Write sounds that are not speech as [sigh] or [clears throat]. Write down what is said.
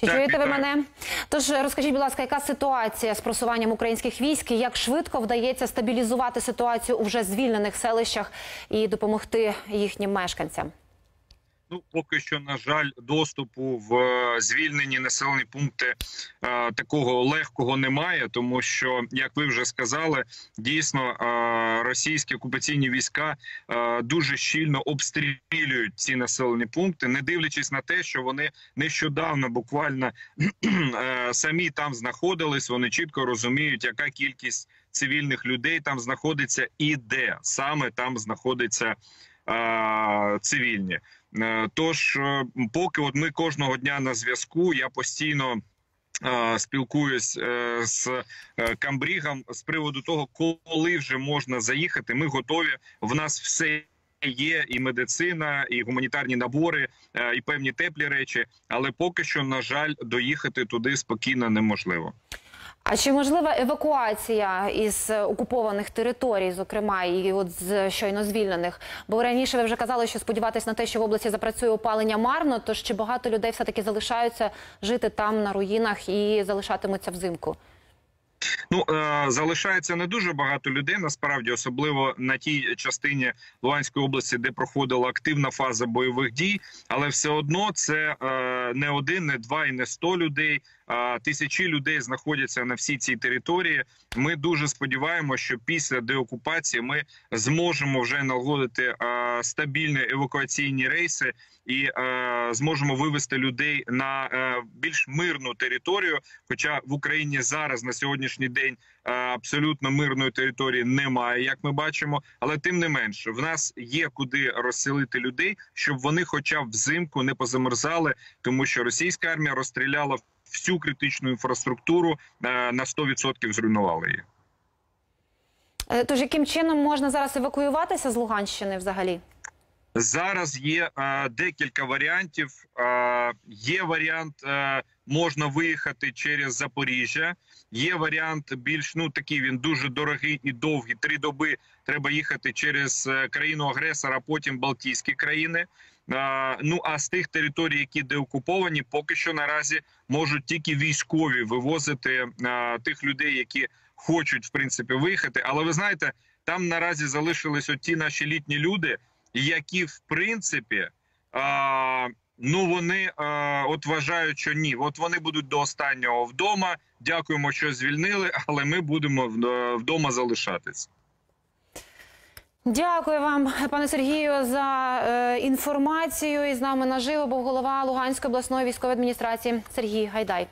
Чи Так, чуєте ви так. мене? Тож розкажіть, будь ласка, яка ситуація з просуванням українських військ? Як швидко вдається стабілізувати ситуацію у вже звільнених селищах і допомогти їхнім мешканцям? Ну, поки що, на жаль, доступу в е, звільнені населені пункти е, такого легкого немає, тому що, як ви вже сказали, дійсно е, російські окупаційні війська е, дуже щільно обстрілюють ці населені пункти, не дивлячись на те, що вони нещодавно буквально [clears throat] самі там знаходились. Вони чітко розуміють, яка кількість цивільних людей там знаходиться і де саме там знаходиться цивільні. Е, Тож, е, поки от ми кожного дня на зв'язку, я постійно е, спілкуюсь з Камбрігом з приводу того, коли вже можна заїхати. Ми готові. В нас все. Є і медицина, і гуманітарні набори, і певні теплі речі, але поки що, на жаль, доїхати туди спокійно неможливо. А чи можлива евакуація із окупованих територій, зокрема і от з щойно звільнених? Бо раніше ви вже казали, що сподіватись на те, що в області запрацює опалення марно, тож чи багато людей все таки залишаються жити там на руїнах і залишатимуться взимку? Ну е, залишається не дуже багато людей. Насправді, особливо на тій частині Луганської області, де проходила активна фаза бойових дій, але все одно це е, не один, не два і не сто людей. А тисячі людей знаходяться на всій цій території. Ми дуже сподіваємося, що після деокупації ми зможемо вже налагодити е, стабільні евакуаційні рейси і е, зможемо вивести людей на е, більш мирну територію. Хоча в Україні зараз на сьогоднішній день е, абсолютно мирної території немає, як ми бачимо. Але тим не менше, в нас є куди розселити людей, щоб вони, хоча б взимку, не позамерзали, тому що російська армія розстріляла всю критичну інфраструктуру на 100% зруйнувала її. Е, Тож яким чином можна зараз евакуюватися з Луганщини взагалі? Зараз є е, декілька варіантів. Е, є варіант, е, можна виїхати через Запоріжжя. Є варіант більш ну такий він дуже дорогий і довгий. Три доби треба їхати через е, країну агресора, потім Балтійські країни. Е, ну а з тих територій, які деокуповані, поки що наразі можуть тільки військові вивозити е, тих людей, які хочуть в принципі виїхати. Але ви знаєте, там наразі залишились ті наші літні люди які в принципі ну вони а, от вважають, що ні, от вони будуть до останнього вдома. Дякуємо, що звільнили, але ми будемо вдома залишатись. Дякую вам, пане Сергію, за е, інформацію. І з нами наживо був голова Луганської обласної військової адміністрації Сергій Гайдай.